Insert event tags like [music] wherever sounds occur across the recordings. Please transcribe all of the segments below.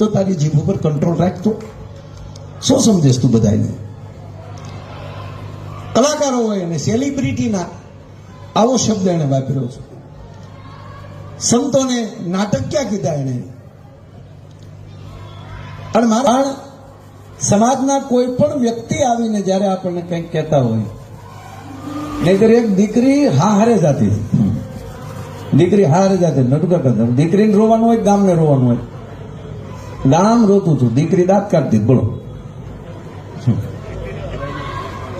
તો તારી જીભ ઉપર કંટ્રોલ રાખતો. શું સમજેશ તું બધાને કલાકારો હોય અને સેલિબ્રિટીના આવો શબ્દ એને વાપર્યો છે. સંતોને ક્યાં કીધા એને અને મારા સમાજના કોઈ પણ વ્યક્તિ આવીને જ્યારે આપણને કંઈક કહેતા હોય, નહીતર એક દીકરી હા હારે જાતી દીકરી હારે જાતી નટુકા કરતા દીકરીને રોવાનું હોય ગામને રોવાનું હોય? ગામ રોતું હતું દીકરી દાંત કાઢતી, બોલો.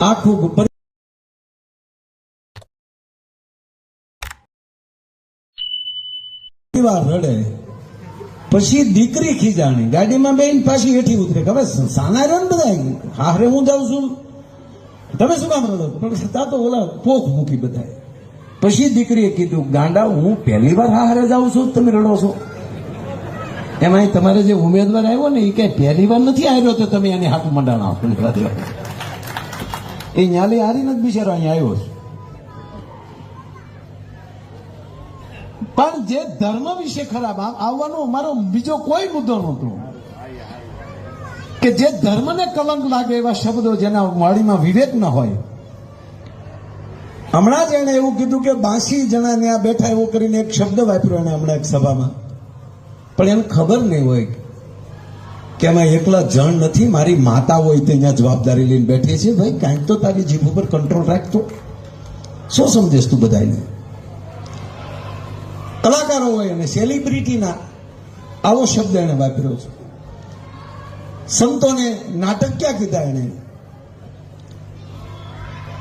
આખું પરિવાર રડે. પછી દીકરી ખીજાણી. ગાડીમાં બેન પાછી હેઠી ઉતરે. ખબર સાના રન બધા હારે હું જાઉં છું? તમે શું કામ રડો? પણ છતાં તો ઓલા પોખ મૂકી બધા પછી દીકરીએ કીધું, ગાંડા, હું પહેલી વાર હારે જાઉં છું. તમે રડો છો. એમાં તમારે જે ઉમેદવાર આવ્યો ને એ કઈ પહેલી વાર નથી આવ્યો તો તમે એની હાથ મંડાણા. એ ન્યાલી હારી જ બિચારો અહીંયા આવ્યો છે. પણ જે ધર્મ વિશે ખરાબ, આ- આવવાનો અમારો બીજો કોઈ મુદ્દો નહોતો. કે જે ધર્મને કલંક લાગે એવા શબ્દો જેના વાણીમાં વિવેક ન હોય. હમણાં જ એણે એવું કીધું કે બાસી જણા ત્યાં બેઠા એવો કરીને એક શબ્દ વાપર્યો એને હમણાં એક સભામાં. પણ એને ખબર નહીં હોય કે એમાં એકલા જણ નથી, મારી માતા હોય તે અહીંયા જવાબદારી લઈને બેઠી છે. ભાઈ, કાંઈક તો તારી જીભ ઉપર કંટ્રોલ રાખતો શું સમજેશ તું બધાને કલાકારો હોય અને સેલિબ્રિટીના આવો શબ્દ એને વાપર્યો છે. સંતોને નાટક ક્યાં કીધા એને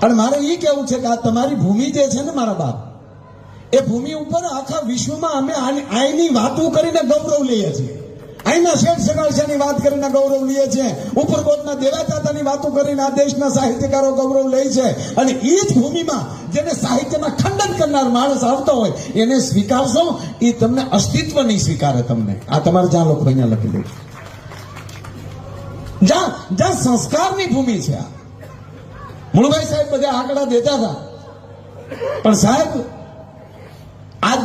અને મારે એ કેવું છે કે આ તમારી ભૂમિ જે છે ને મારા બાપ એ ભૂમિ ઉપર આખા વિશ્વમાં અમે આઈની વાતો કરીને ગૌરવ લઈએ છીએ. અહીંના શેઠ સગાળશાની વાત કરીને ગૌરવ લઈએ છીએ. ઉપરકોટના દેવાદાતાની વાતો કરીને આ દેશના સાહિત્યકારો ગૌરવ લે છે. અને એ જ ભૂમિમાં જેને સાહિત્યના ખંડન કરનાર માણસ આવતો હોય, એને સ્વીકારશો, એ તમને અસ્તિત્વ નહીં સ્વીકારે તમને. આ તમારે જ્યાં લોકો અહીંયા લખી દે. જ્યાં જ્યાં સંસ્કારની ભૂમિ છે આ. મુળભાઈ સાહેબ બધા આંકડા દેતા હતા. પણ સાહેબ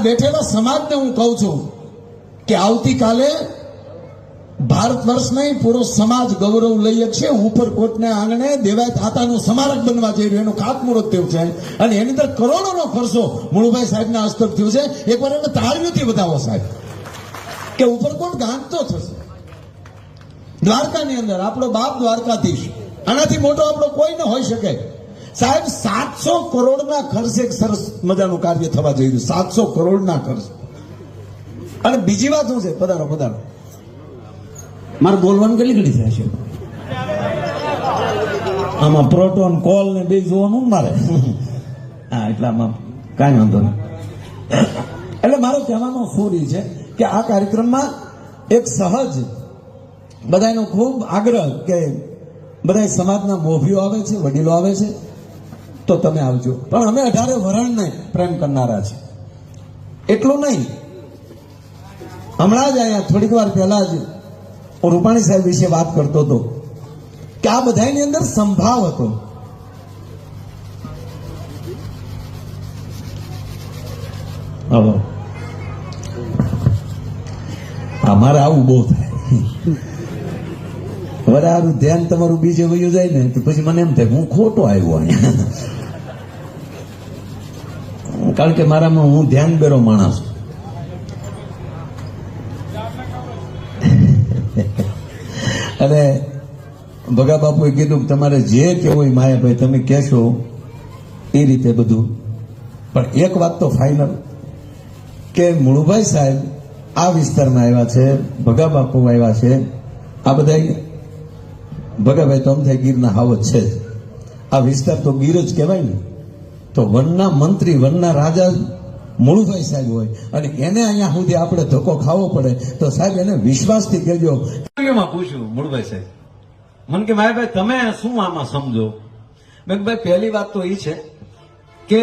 બેઠેલા સમાજને હું કહું છું કે આવતીકાલે ભારત વર્ષ નહીં, પૂરો સમાજ ગૌરવ લઈએ છે ઉપરકોટને આંગણે દેવાય થાતાનું સ્મારક બનવા જઈ રહ્યું. એનું ખાતમુહૂર્ત થયું છે. અને એની અંદર કરોડોનો ખર્ચો મુળુભાઈ સાહેબના હસ્તક થયું છે. એકવાર એને તાળીઓથી બતાવો સાહેબ. કે ઉપરકોટ ગાંધતો થશે. દ્વારકાની અંદર આપણો બાપ દ્વારકાધીશ. આનાથી મોટો આપણો કોઈ ન હોઈ શકે. સાહેબ, સાતસો કરોડના ખર્ચે એક સરસ મજાનું કાર્ય થવા જઈ રહ્યું. સાતસો કરોડના ખર્ચ. અને બીજી વાત શું છે? પધારો પધારો. મારે બોલવાનું કેટલી ઘડી છે? આમાં પ્રોટોન, કોલ ને બે જોવાનું મારે. હા, એટલે આમાં કાંઈ વાંધો નહીં. એટલે મારો કહેવાનો સૂરી છે કે આ કાર્યક્રમમાં એક સહજ બધાનો ખૂબ આગ્રહ કે બધા સમાજના મોભીઓ આવે છે, વડીલો આવે છે તો તમે આવજો. પણ અમે અઢારે વરણને પ્રેમ કરનારા છે એટલું નહીં. હમણાં જ અહીંયા થોડીક વાર પહેલા જ હું રૂપાણી સાહેબ વિશે વાત કરતો હતો કે આ બધાની અંદર સંભાવ હતો. અમારે આવું બહુ થાય. આનું ધ્યાન તમારું બીજે વયું જાય ને, તો પછી મને એમ થાય, હું ખોટો આવ્યો અહીંયા [laughs] કારણ કે મારામાં હું ધ્યાન બેરો માણસ. [laughs] અને ભગા બાપુએ કીધું કે તમારે જે કેવું હોય માયાભાઈ, તમે કહેશો એ રીતે બધું પણ એક વાત તો ફાઇનલ કે મુળુભાઈ સાહેબ આ વિસ્તારમાં આવ્યા છે, ભગા બાપુ આવ્યા છે, આ બધા ભગાભાઈ તો અમથાઈ ગીરના હાવત છે આ વિસ્તાર તો ગીર જ કહેવાય ને. તો વનના મંત્રી, વનના રાજા મુળુભાઈ સાહેબ હોય અને એને અહીંયા સુધી આપણે ધક્કો ખાવો પડે, તો સાહેબ એને વિશ્વાસથી કહેજો. પૂછ્યું મુળભાઈ સાહેબ? મને કે ભાઈ ભાઈ, તમે શું આમાં સમજો? મેં ભાઈ, પહેલી વાત તો એ છે કે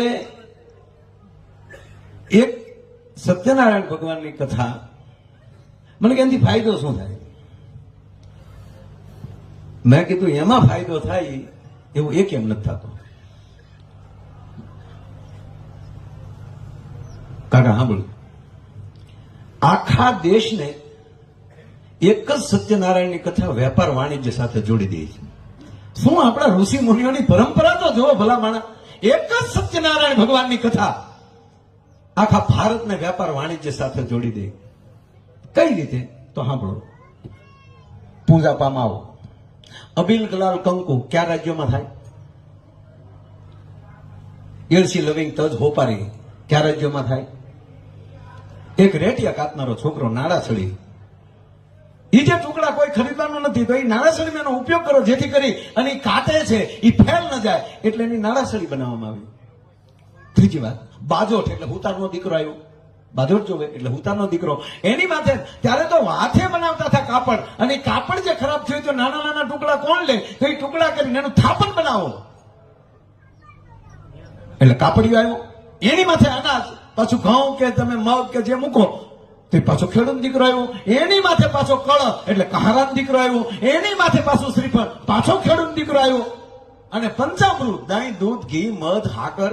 એક સત્યનારાયણ ભગવાનની કથા, મને કે એનાથી ફાયદો શું થાય? મેં કીધું, એમાં ફાયદો થાય? એવું એક એમ નથી થતો. કાકા સાંભળ્યું આખા દેશને એક જ સત્યનારાયણની કથા વેપાર વાણિજ્ય સાથે જોડી દે છે. શું આપણા ઋષિ મુનિઓની પરંપરા તો જોવો ભલા માણા એક જ સત્યનારાયણ ભગવાનની કથા આખા ભારતને વેપાર વાણિજ્ય સાથે જોડી દે. કઈ રીતે? તો સાંભળો પૂજા પામાવો અબિલ દલાલ કંકુ, કયા રાજ્યોમાં થાય? એલસી લવિંગ તજ હોપારી, કયા રાજ્યોમાં થાય? એક રેટિયા કાતનારો છોકરો નાળાસળી એ જે ટુકડા કોઈ ખરીદવાનો નથી, તો એ નાળાસળી એનો ઉપયોગ કરો, જેથી કરી અને એ કાટે છે એ ફેલ ન જાય, એટલે એની નાળાસળી બનાવવામાં આવી. ત્રીજી વાત, બાજોઠ, એટલે હુતારનો દીકરો આવ્યો. બાજોઠ ચોવે એટલે હુતાનો દીકરો. એની માથે ત્યારે તો હાથે બનાવતા હતા કાપડ. અને કાપડ જે ખરાબ થયું તો નાના નાના ટુકડા કોણ લે? તો એ ટુકડા કરીને એનું થાપણ બનાવો. એટલે કાપડિયું આવ્યો. એની માથે અનાજ, પાછું ઘઉં કે તમે મગ કે જે મૂકો, તે પાછો ખેડૂત દીકરો આવ્યો. એની માથે પાછો કળ, એટલે કહારાન દીકરો આવ્યો. એની માથે પાછું શ્રીફળ, પાછો ખેડૂત દીકરો આવ્યો. અને પંચામૃત દહીં દૂધ, ઘી, મધ, હાકર.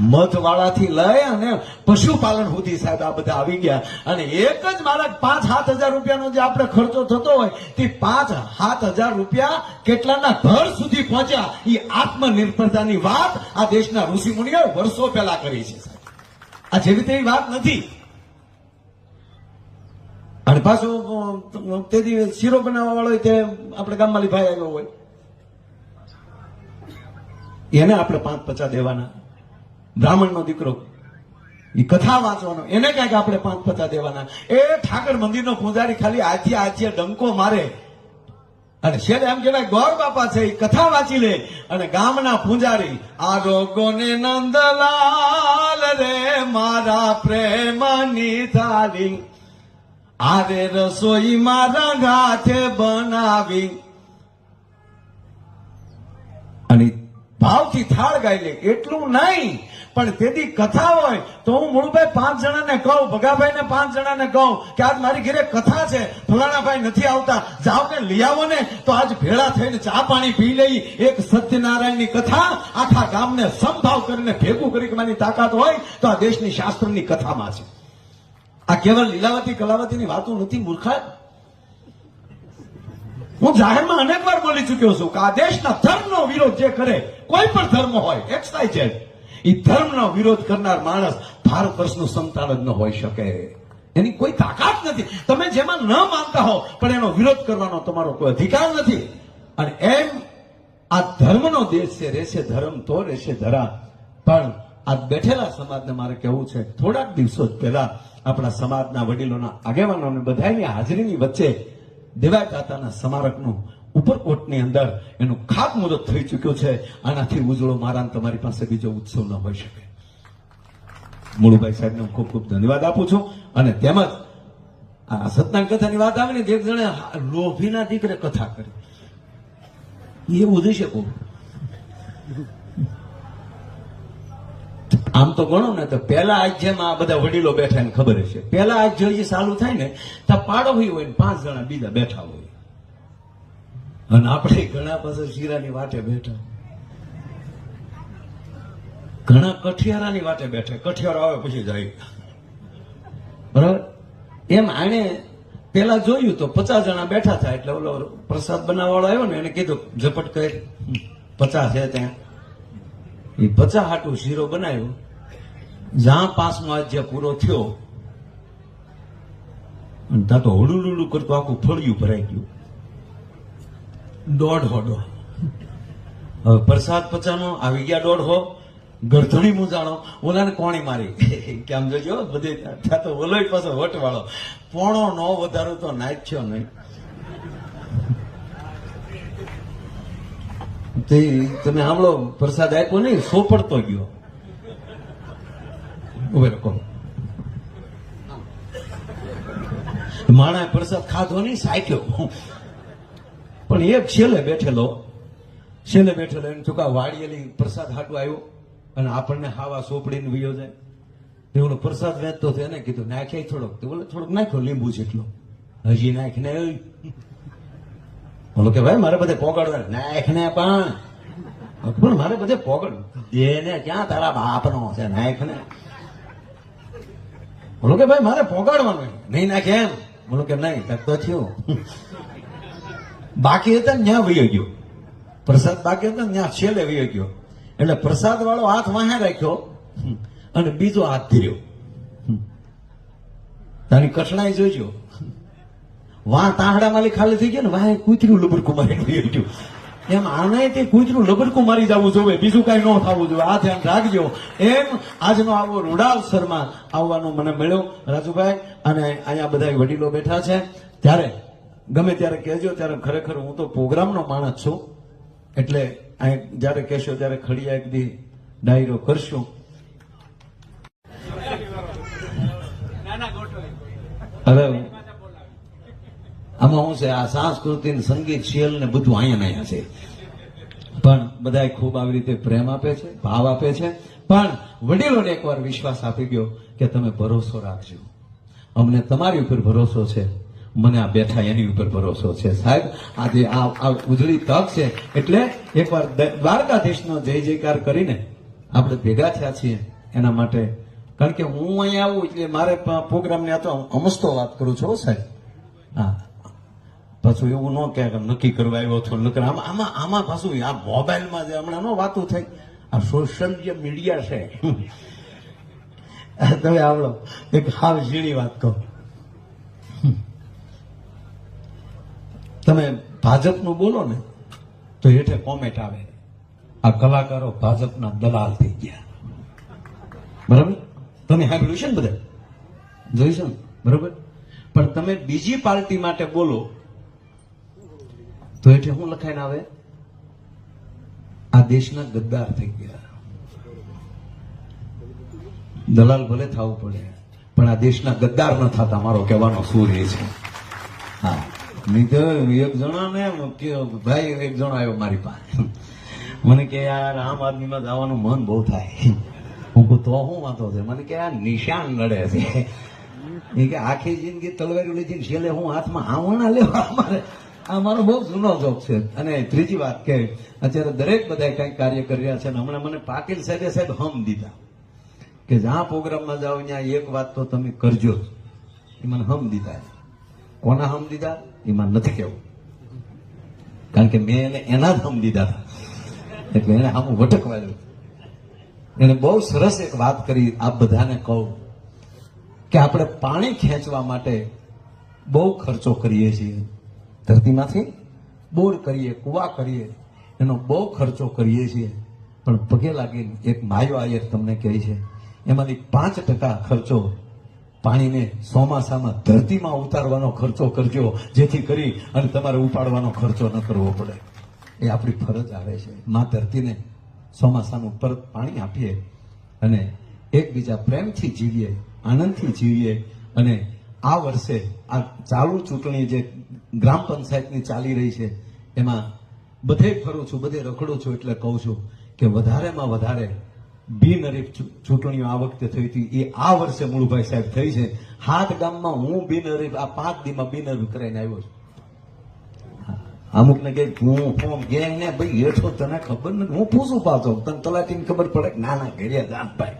મધ વાળાથી લઈ અને પશુપાલન સુધી સાહેબ આ બધા આવી ગયા. અને એક જ મારા પાંચ સાત હજાર રૂપિયાનો જે આપણે ખર્ચો થતો હોય, તે પાંચ સાત હજાર રૂપિયા કેટલાના ઘર સુધી પહોંચ્યા. એ આત્મનિર્ભરતાની વાત આ દેશના ઋષિ મુનિઓએ વર્ષો પહેલા કરી છે. આ જેવી તેવી વાત નથી. અને પાછું તે શીરો બનાવવા વાળો તે આપણે ગામમાં ભાઈ આવ્યો હોય. એને આપણે પાંચ પચાસ દેવાના. બ્રાહ્મણનો દીકરો. એ કથા વાંચવાનો. એને કંઈક આપણે પાંચ પચાસ દેવાના. એ ઠાકર મંદિરનો પૂજારી ખાલી આજે આજે ડંકો મારે. અને છેલ્લે એમ કહેવાય, ગોર બાપા છે એ કથા વાંચી લે. અને ગામના પૂજારી, આ રોગોને નંદલાલ રે, મારા પ્રેમની થાળી આરે રસોઈ મારા ગાથે બનાવી. અને ભાવથી થાળ ગાઈ લે. એટલું નહીં. પણ તેથી કથા હોય તો હું મૂળભાઈ પાંચ જણાને કહું, ભગાભાઈને પાંચ જણાને કહું કે આજ મારી ઘરે કથા છે ફલાણા ભાઈ નથી આવતા. જાઓ કે લઈ આવો ને, તો આજ ભેળા થઈને ચા પાણી પી લઈ એક સત્યનારાયણની કથા આખા ગામને સંભાવ કરીને ભેગું કરી મારી તાકાત હોય તો આ દેશની શાસ્ત્રની કથામાં છે. આ કેવળ લીલાવતી કલાવતીની વાતો નથી મૂર્ખા હું જાહેરમાં અનેક વાર બોલી ચુક્યો છું કે આ દેશના ધર્મનો વિરોધ જે કરે, કોઈ પણ ધર્મ હોય એક્સ એ ધર્મનો વિરોધ કરનાર માણસ ભારત વર્ષનું સંતાન જ ન હોઈ શકે. એની કોઈ તાકાત નથી. તમે જેમાં ન માનતા હો, પણ એનો વિરોધ કરવાનો તમારો કોઈ અધિકાર નથી. અને એમ આ ધર્મનો દેશ છે રહેશે ધર્મ તો રહેશે ધરા. પણ આ બેઠેલા સમાજને મારે કહેવું છે, થોડાક દિવસો જ પહેલા આપણા સમાજના વડીલોના આગેવાનો અને બધાની હાજરીની વચ્ચે દેવાય કાતાના સ્મારકનું ઉપરકોટની અંદર એનું ખાતમુહૂર્ત થઈ ચૂક્યું છે. આનાથી ઉજળો મારા તમારી પાસે બીજો ઉત્સવ ન હોઈ શકે. મુળુભાઈ સાહેબને હું ખૂબ ખૂબ ધન્યવાદ આપું છું. અને તેમજ આ સત્યનારાયણ કથાની વાત આવે ને એક જણે લોભીના દીકરે કથા કરી. એ ઉધી શકો. આમ તો ગણો ને તો પેલા આજ જેમ આ બધા વડીલો બેઠા એને ખબર હશે. પેલા આજ જોઈએ ચાલુ થાય ને તો પાડો હોય ને પાંચ જણા બીજા બેઠા હોય. અને આપણે ઘણા પાસે શીરાની વાટે બેઠા. ઘણા કઠિયારાની વાટે બેઠા. કઠિયારો આવે પછી જાય. બરાબર? એમ આને પેલા જોયું તો પચાસ જણા બેઠા થાય એટલે ઓલો પ્રસાદ બનાવવાળો આવ્યો ને એને કીધું, ઝપટ કરી. પચાસ છે ત્યાં. એ પચાસ હાટું શીરો બનાવ્યો. જ્યાં પાસમાં જે પૂરો થયો. અને ત્યાં તો હળુલુલું કરતું આખું ફળિયું ભરાઈ ગયું. દોઢ હોડો હવે પ્રસાદ પચાનો આવી ગયા દોઢ હો. ગરધણી મૂંઝાણો ઓલાને કોણી મારી. કે આમ જોજો, બધે ત્યાં તો ઓલો પાછો વટ વાળો પોણો નો વધારો તો નાખ્યો નહીં. તે તમે સાંભળો, પ્રસાદ આપ્યો નહીં, સોપડતો ગયો. ઉભે કહો. માણા પ્રસાદ ખાધો નહીં સાખ્યો પણ એક છેલ્લે બેઠેલો છેલ્લે બેઠેલો એને ચૂકા વાળીએલી પ્રસાદ હાટું આવ્યો અને આપણને હાવા સોપડીને વયો જાય. તે ઓલો પ્રસાદ વેચતો હતો, એને કીધું નાખે થોડોક. બોલે થોડોક નાખ્યો, લીંબુ જેટલો. હજી નાખીને બોલો કે, ભાઈ, મારે બધે પોગાડવા નાખને પણ. પણ મારે બધે પોગડ દેને ક્યાં તારા બાપનો છે? નાખને. બોલો કે, ભાઈ, મારે પોગાડવાનું નહીં નાખે એમ. બોલો કે, નહીં તક તો થયું. બાકી હતા ને ત્યાં વહી ગયો. પ્રસાદ બાકી હતા ને ત્યાં છેલ્લે વહી ગયો. એટલે પ્રસાદ વાળો હાથ વાહે રાખ્યો અને બીજો હાથ ધીર્યો. તારી કઠણાઈ જોજો. વાહ, તાહડા માલી ખાલી થઈ ગયા ને વાહે કૂતરું લબડકું મારી વહી ગયું. એમ આને તે કૂતરું લબડકું મારી જવું જોવે, બીજું કઈ ન થવું જોઈએ આ ધ્યાન રાખજો. એમ આજનો આવો રૂડાવ શર્મા આવવાનો મને મળ્યો. રાજુભાઈ અને અહીંયા બધા વડીલો બેઠા છે. ત્યારે ગમે ત્યારે કહેજો, ત્યારે ખરેખર હું તો પ્રોગ્રામનો માણસ છું. એટલે જ્યારે કહેશો ત્યારે ખડિયા એક દી ડાયરો કરશું. હવે આમાં શું છે, આ સંસ્કૃતિ સંગીત શિયલ ને બધું અહીંયા અહીંયા છે. પણ બધા ખૂબ આવી રીતે પ્રેમ આપે છે, ભાવ આપે છે. પણ વડીલોને એકવાર વિશ્વાસ આપી ગયો કે તમે ભરોસો રાખજો. અમને તમારી ઉપર ભરોસો છે. મને આ બેઠા એની ઉપર ભરોસો છે સાહેબ. આજે આ ઉજળી તક છે. એટલે એકવાર દ્વારકાધીશનો જય જયકાર કરીને આપણે ભેગા થયા છીએ એના માટે. કારણ કે હું અહીંયા આવું એટલે મારે પ્રોગ્રામને આ તો અમસ્તો વાત કરું છું સાહેબ. હા. પાછું એવું ન કે નક્કી કરવા આવ્યો છો, નકર આમાં આમાં પાછું આ મોબાઈલમાં જે હમણાં નો વાતું થઈ. આ સોશિયલ જે મીડિયા છે. [laughs] તમે આવડો. એક હાવ ઝીણી વાત કહો. તમે ભાજપનું બોલો ને, તો હેઠે કોમેન્ટ આવે. આ કલાકારો ભાજપના દલાલ થઈ ગયા. બરાબર? તમે સાંભળ્યું છે ને બધા? જોઈશું ને? બરાબર? પણ તમે બીજી પાર્ટી માટે બોલો, તો એટલે શું લખાઈને આવે? આ દેશના ગદ્દાર થઈ ગયા. દલાલ ભલે થવું પડે, પણ આ દેશના ગદ્દાર ન થતા, મારો કહેવાનો સૂર એ છે. હા. નહીં એક જણા ને ભાઈ, એક જણો આવ્યો મારી પાસે. મને કે, યાર, આમ આદમીમાં જવાનું મન બહુ થાય. હું કહું, તો શું વાંધો છે? મને કે, આ નિશાન લડે છે. એ કે, આખી જિંદગી તલવારી લીધી છેલ્લે હું હાથમાં આવણા લેવા મારે. આ મારો બહુ જૂનો જોક છે. અને ત્રીજી વાત કે, અત્યારે દરેક બધા કંઈક કાર્ય કરી રહ્યા છે અને હમણાં મને પાટીલ સાહેબે સાહેબ હમ દીધા. કે, જ્યાં પ્રોગ્રામમાં જાઓ, ત્યાં એક વાત તો તમે કરજો એ મને હમ દીધા. કોના હમ દીધા? એમાં નથી કેવું. કારણ કે મેં એને એના હમ દીધા એટલે એને આમ વટકવાયું. એને બહુ સરસ એક વાત કરી. આપ બધાને કહું કે આપણે પાણી ખેંચવા માટે બહુ ખર્ચો કરીએ છીએ. ધરતીમાંથી બોર કરીએ, કુવા કરીએ, એનો બહુ ખર્ચો કરીએ છીએ. પણ પગે લાગીને એક માયો આયર તમને કહે છે, એમાંથી પાંચ ટકા ખર્ચો પાણીને ચોમાસામાં ધરતીમાં ઉતારવાનો ખર્ચો કરજો, જેથી કરી અને તમારે ઉપાડવાનો ખર્ચો ન કરવો પડે. એ આપણી ફરજ આવે છે. માં ધરતીને ચોમાસાનું પરત પાણી આપીએ અને એકબીજા પ્રેમથી જીવીએ, આનંદથી જીવીએ અને આ વર્ષે આ ચાલુ ચૂંટણી જે ગ્રામ પંચાયતની ચાલી રહી છે, એમાં બધે ફરું છું, બધે રખડું છું એટલે કહું છું કે વધારેમાં વધારે બિનહરીફ ચૂંટણીઓ આ વખતે થઈ હતી. એ આ વર્ષે મુળભાઈ સાહેબ થઈ છે. હાથ ગામમાં હું બિનહરીફ આ પાંચ દીમાં બિનહરીફ કરાઈને આવ્યો છું. અમુક ને કે હું ફોર્મ ગયા ને ભાઈ? હેઠો તને ખબર નથી? હું પૂછું પાછો. તને તલાટીને ખબર પડે કે ના ના ઘેરિયા જાત ભાઈ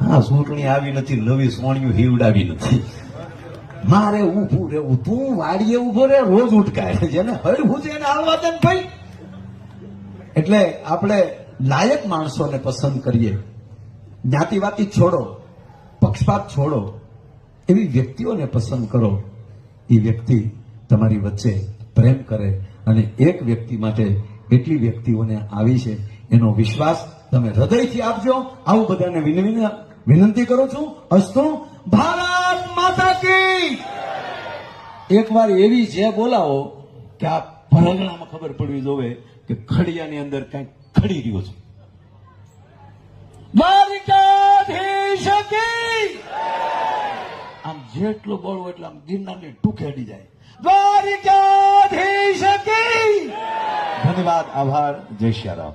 હા ચૂંટણી આવી નથી. નવી સોણિયું હીવડાવી નથી. મારે ઊભું રહેવું. તું વાડીએ ઊભો રે રોજ ઉટકાય. જેને હરવું છે એને આવવા દે ભાઈ. એટલે આપણે લાયક માણસોને પસંદ કરીએ. જ્ઞાતિવાતી છોડો, પક્ષપાત છોડો, એવી વ્યક્તિઓને પસંદ કરો. એ વ્યક્તિ તમારી વચ્ચે પ્રેમ કરે અને એક વ્યક્તિ માટે એટલી વ્યક્તિઓને આવી છે. એનો વિશ્વાસ તમે હૃદયથી આપજો. આવું બધાને વિનંતી કરું છું. અસ્તુ, ભારત માતા કી! એકવાર એવી જે બોલાવો કે આ પરગણામાં ખબર પડવી જોવે કે ખડિયાની અંદર કંઈક ખડી રહ્યો છું. દ્વારિકાધીશ આમ જેટલો બોલવો એટલે આમ ગિરનારની ટૂંકે અડી જાય. દ્વારિકાધીશ ધન્યવાદ, આભાર. જય શ્રી રામ.